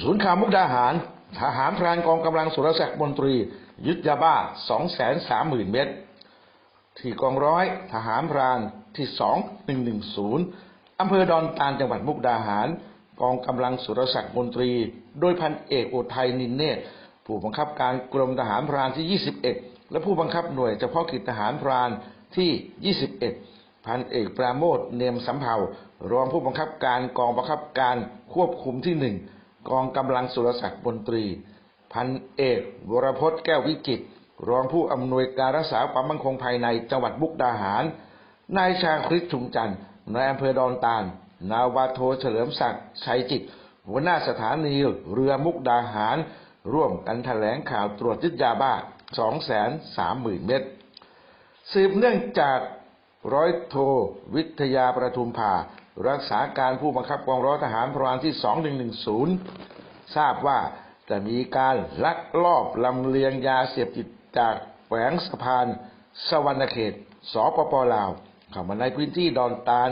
ศูนย์ข่าวมุกดาหาร ทหารพรานกองกำลังสุรศักดิ์มนตรี ยึดยาบ้า 230,000 เม็ด ที่กองร้อย ทหารพรานที่ 2110 อำเภอดอนตาลจังหวัดมุกดาหาร กองกำลังสุรศักดิ์มนตรี โดยพันเอกอุทัยนินเนตผู้บังคับการกรมทหารพรานที่ 21 และผู้บังคับหน่วยเฉพาะกิจทหารพรานที่ 21 พันเอกปราโมทเนียมสำเภารองผู้บังคับการกองบังคับการควบคุมที่หนึ่ง กองกำลังสุรศักดิ์มนตรี พันเอกวรพจน์แก้ววิจิตรองผู้อำนวยการรักษาความมั่นคงภายในจังหวัดมุกดาหาร นายชาคริสชุมจันทร์นายอำเภอดอนตาล นาวาโทเฉลิมศักดิ์ชัยจิต หัวหน้าสถานีเรือมุกดาหาร ร่วมกันแถลงข่าวตรวจยึดยาบ้า 230,000 เม็ด สืบเนื่องจากร้อยโทวิทยาประทุมภา รักษาการผู้บังคับกองร้อยทหารพรานที่ 2110 ทราบว่าจะมีการลักลอบลำเลียงยาเสพติดจากแขวงสะพาน สวรรณเขต สปปลาวเข้ามาในพื้นที่ดอนตาล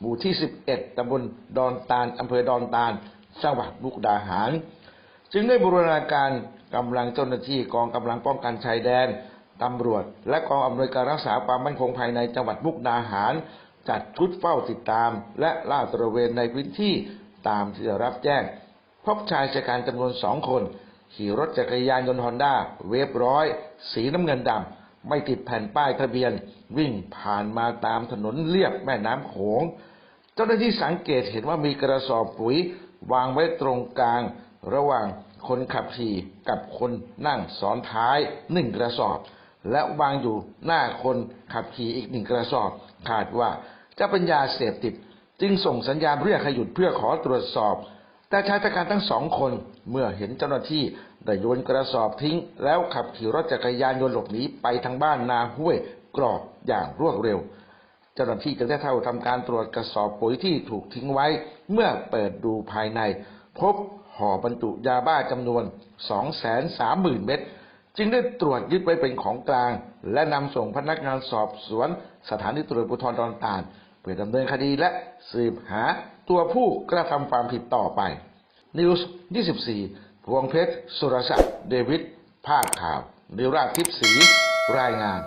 หมู่ที่ 11ตำบลดอนตาลอำเภอดอนตาล จังหวัดมุกดาหาร จึงได้บูรณาการกำลังเจ้าหน้าที่กองกำลังป้องกันชายแดนตำรวจ และกองอำนวยการรักษาความมั่นคงภายในจังหวัดมุกดาหาร จัดชุดเฝ้าติดตาม และล่าตระเวนในพื้นที่ตามที่ได้รับแจ้ง พบชายชะกันจำนวนสองคน ขี่รถจักรยานยนต์ฮอนด้าเวฟร้อย สีน้ำเงินดำ ไม่ติดแผ่นป้ายทะเบียน วิ่งผ่านมาตามถนนเลียบแม่น้ำโขง เจ้าหน้าที่สังเกตเห็นว่ามีกระสอบปุ๋ย วางไว้ตรงกลาง ระหว่างคนขับขี่กับคนนั่งซ้อนท้ายหนึ่งกระสอบ และวางอยู่หน้าคนขับขี่อีกหนึ่งกระสอบคาดว่าจะเป็นยาเสพติด จึงส่งสัญญาณเรียกให้หยุดเพื่อขอตรวจสอบ แต่ชายชะกันทั้งสองคนเมื่อเห็นเจ้าหน้าที่ได้โยนกระสอบทิ้ง แล้วขับขี่รถจักรยานยนต์หลบหนีไปทางบ้านนาห้วยกรอกอย่างรวดเร็ว เจ้าหน้าที่จึงได้เข้าทำการตรวจกระสอบปุ๋ยที่ถูกทิ้งไว้ เมื่อเปิดดูภายใน พบห่อบรรจุยาบ้าจำนวน 230,000 เม็ด จึงได้ตรวจยึดไว้เป็นของกลาง และนำส่งพนักงานสอบสวน สถานีตำรวจภูธรดอนตาลเพื่อดำเนินคดีและสืบหาตัวผู้กระทำความผิดต่อไปนิวส์24 พวงเพชร สุรศักดิ์ เดวิด ภาพข่าว นิราทิพย์ศรีรายงาน